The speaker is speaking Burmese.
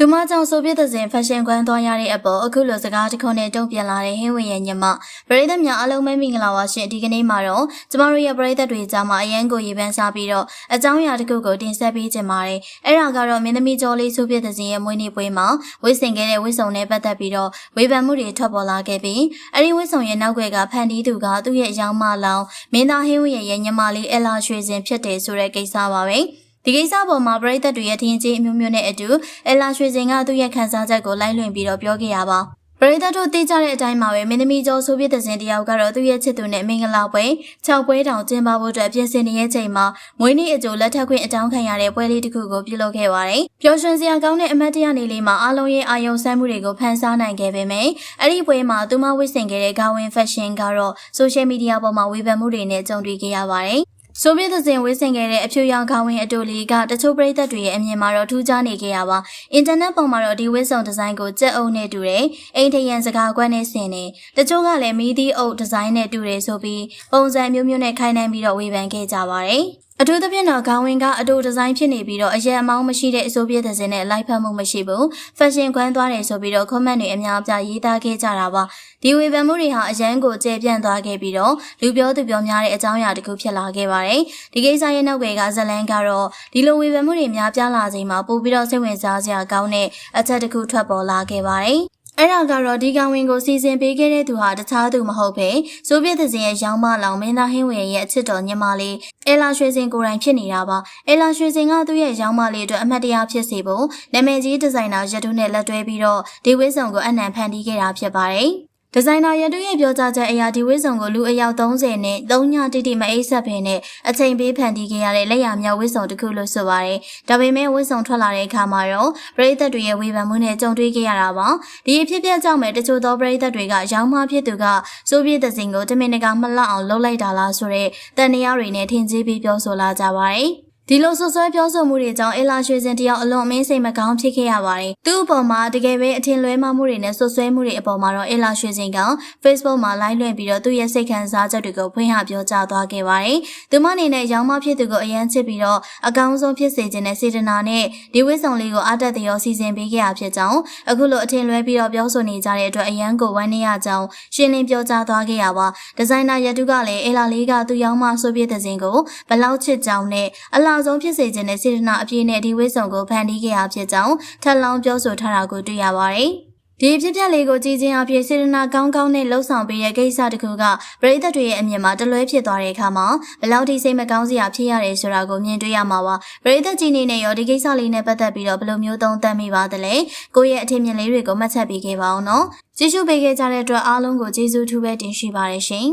သူမကြောင့်ဆိုပြတဲ့စဉ်ဖက်ရှင်ကွမ်းသွားရတဲ့အပေါ်အခုလိုစကားတစ်ခုနဲ့တုံ့ပြန်လာတဲ့ဟင်းဝင်ရဲ့ညမပရိသတ်များအားလုံးပဲမင်္ဂလာပါရှင်ဒီကနေ့မှာတော့ကျမတို့ရဲ့ပရိသတ်တွေကြားမှာအရန်ကိုရေပန်းစားပြီးတော့အကြောင်းအရာတစ်ခုကိုတင်ဆက်ပေးခြင်းပါတယ်အဲ့ဒါကတော့မင်းသမီးကျော်လေးဆိုပြတဲ့စဉ်ရဲ့မွေးနေ့ပွဲမှာဝိဆင်ခဲ့တဲ့ဝိဆုံနဲ့ပတ်သက်ပြီးတော့ဝေဖန်မှုတွေထွက်ပေါ်လာခဲ့ပြီးအဲ့ဒီဝိဆုံရဲ့နောက်ွယ်ကဖန်တီးသူကသူ့ရဲ့အယောင်မလောင်မင်းသားဟင်းဝင်ရဲ့ညမလေးအလာရွှေစင်ဖြစ်တယ်ဆိုတဲ့ကိစ္စပါပဲ ဒီကိစ္စပေါ်မှာပရိသတ်တွေရဲ့ထင်ကြီးအမျိုးမျိုးနဲ့အတူအလာရွှေစင်ကသူ့ရဲ့ခံစားချက်ကိုလိုက်လွင်ပြီးတော့ပြောခဲ့ရပါပရိသတ်တို့သိကြတဲ့အတိုင်းမှာပဲမင်းသမီးကျော်ဆိုပြတဲ့စဉ်တယောက်ကတော့သူ့ရဲ့ချစ်သူနဲ့မင်္ဂလာပွဲ6ပွဲတောင်ကျင်းပဖို့အတွက်ပြင်ဆင်နေတဲ့ချိန်မှာမွေးနေ့အကြိုလက်ထပ်ခွင့်အတောင်းခံရတဲ့ပွဲလေးတစ်ခုကိုပြုလုပ်ခဲ့ပါတယ်။ပျော်ရွှင်စရာကောင်းတဲ့အမတ်တရနေ့လေးမှာအားလုံးရဲ့အာယုံစမ်းမှုတွေကိုဖန်ဆားနိုင်ခဲ့ပေမယ့်အဲ့ဒီပွဲမှာသူမဝတ်ဆင်ခဲ့တဲ့ဂါဝင်ဖက်ရှင်ကတော့ဆိုရှယ်မီဒီယာပေါ်မှာဝေဖန်မှုတွေနဲ့ကြုံတွေ့ခဲ့ရပါတယ်။ ဆိုဗီယက်သစဉ်ဝေးဆင်ခဲ့တဲ့အဖြူရောင်ခေါင်းဝင်းအတူလီကတချို့ပရိသတ်တွေရဲ့အမြင်မှာတော့ထူးခြားနေခဲ့ရပါအင်တာနက်ပေါ်မှာတော့ဒီဝစ်ဆုံဒီဇိုင်းကိုကြက်အုပ်နဲ့တူတယ်အိမ်ထရန်စကားကွက်နဲ့ဆင်နေတချို့ကလည်းမီးသီးအုပ်ဒီဇိုင်းနဲ့တူတယ်ဆိုပြီးပုံစံမျိုးမျိုးနဲ့ခိုင်းနှမ်းပြီးတော့ဝေဖန်ခဲ့ကြပါတယ် အထူးသဖြင့်တော့ခေါင်းဝင်းကအတူဒီဇိုင်းဖြစ်နေပြီးတော့အရက်အမောင်းမရှိတဲ့အစိုးပြတဲ့စင်နဲ့လိုက်ဖက်မှုမရှိဘူးဖက်ရှင်ခွမ်းသွားတယ်ဆိုပြီးတော့ comment တွေအများအပြားရေးသားခဲ့ကြတာပါဒီဝေဖန်မှုတွေဟာအရန်ကိုကျေပြန့်သွားခဲ့ပြီးတော့လူပြောသူပြောများတဲ့အကြောင်းအရာတစ်ခုဖြစ်လာခဲ့ပါတယ်ဒီကိစ္စရဲ့နောက်ကကဇလန်ကတော့ဒီလိုဝေဖန်မှုတွေများပြားလာချိန်မှာပို့ပြီးတော့စိတ်ဝင်စားစရာကောင်းတဲ့အချက်တစ်ခုထွက်ပေါ်လာခဲ့ပါတယ် အဲ့ဒါကတော့ဒီကောင်ဝင်ကိုစီစဉ်ပေးခဲ့တဲ့သူဟာတခြားသူမဟုတ်ပဲဆိုဗီယက်သဇင်ရဲ့ရောင်းမလောင်မင်းသားဟင်းဝင်ရဲ့အချစ်တော်ညီမလေးအလာရွှေစင်ကိုယ်တိုင်ဖြစ်နေတာပါအလာရွှေစင်ကသူ့ရဲ့ရောင်းမလေးအတွက်အမှတ်တရဖြစ်စေဖို့နာမည်ကြီးဒီဇိုင်နာရတုနဲ့လက်တွဲပြီးတော့ဒီဝိဆောင်ကိုအနံဖန်တီးခဲ့တာဖြစ်ပါတယ် ဒီဇိုင်နာရတုရဲ့ပြောကြားချက်အရာဒီဝိဆောင်ကိုလူအယောက်30နဲ့3ညတိတိမအိပ်ဆက်ဖင်နဲ့အချိန်ပေးဖန်တီးခဲ့ရတဲ့လက်ရမြောက်ဝိဆောင်တစ်ခုလို့ဆိုပါတယ်။ဒါပေမဲ့ဝိဆောင်ထွက်လာတဲ့အခါမှာတော့ပရိသတ်တွေရဲ့ဝေဖန်မှုနဲ့ကြုံတွေ့ခဲ့ရတာပါ။ဒီအဖြစ်အပျက်ကြောင့်ပဲတချို့သောပရိသတ်တွေကရောင်းမဖြစ်သူကစိုးပြည့်တဲ့စင်ကိုတမင်တကာမလှအောင်လှုပ်လိုက်တာလားဆိုတဲ့တန်တရားတွေနဲ့ထင်ကြီးပြီးပြောဆိုလာကြပါတယ်။ ဒီလိုဆွဆွဲပြောဆိုမှုတွေကြောင့်အလာရွှေစင်တယောက်အလွန်အမင်းစိတ်မကောင်းဖြစ်ခဲ့ရပါတယ်။သူ့အပေါ်မှာတကယ်ပဲအထင်လွဲမှားမှုတွေနဲ့ဆွဆွဲမှုတွေအပေါ်မှာတော့အလာရွှေစင်က Facebook မှာ live လွှင့်ပြီးတော့သူ့ရဲ့စိတ်ခံစားချက်တွေကိုဖွင့်ဟပြောကြားသွားခဲ့ပါတယ်။သူမအနေနဲ့ရောင်းမဖြစ်သူကိုအယမ်းချစ်ပြီးတော့အကောင်းဆုံးဖြစ်စေခြင်းနဲ့စေတနာနဲ့ဒီဝိဆောင်လေးကိုအားတက်သရောစီစဉ်ပေးခဲ့ရဖြစ်ကြောင်းအခုလိုအထင်လွဲပြီးတော့ပြောဆိုနေကြတဲ့အတွက်အယမ်းကိုဝမ်းနည်းရကြောင်းရှင်းလင်းပြောကြားသွားခဲ့ရပါ။ဒီဇိုင်နာရတုကလည်းအလာလေးကသူရောင်းမဆိုပြတဲ့စဉ်ကိုဘလောက်ချစ်ကြောင်းနဲ့အလားဆုံးဖြစ်စေခြင်းနဲ့စေတနာအပြည့်နဲ့ဒီဝိဆောင်ကိုဖန်တီးခဲ့ရဖြစ်ကြောင်းထပ်လောင်းပြောဆိုထားတာကိုတွေ့ရပါတယ်။ဒီဖြစ်ပျက်လေးကိုကြည်ချင်းအဖြစ်စေတနာကောင်းကောင်းနဲ့လှုပ်ဆောင်ပေးတဲ့ကိစ္စတစ်ခုကပရိသတ်တွေရဲ့အမြင်မှာတလွဲဖြစ်သွားတဲ့အခါမှာဘယ်လောက်ထိစိတ်မကောင်းစရာဖြစ်ရတယ်ဆိုတာကိုမြင်တွေ့ရမှာပါပရိသတ်ကြီးနေနဲ့ရောဒီကိစ္စလေးနဲ့ပတ်သက်ပြီးတော့ဘယ်လိုမျိုးသုံးသပ်မိပါသလဲကိုယ့်ရဲ့အထင်မြင်လေးတွေကိုမှတ်ချက်ပေးခဲ့ပါအောင်နော်ကြည့်ရှုပေးခဲ့ကြတဲ့အတွက်အားလုံးကိုကျေးဇူးထူးပဲတင်ရှိပါတယ်ရှင်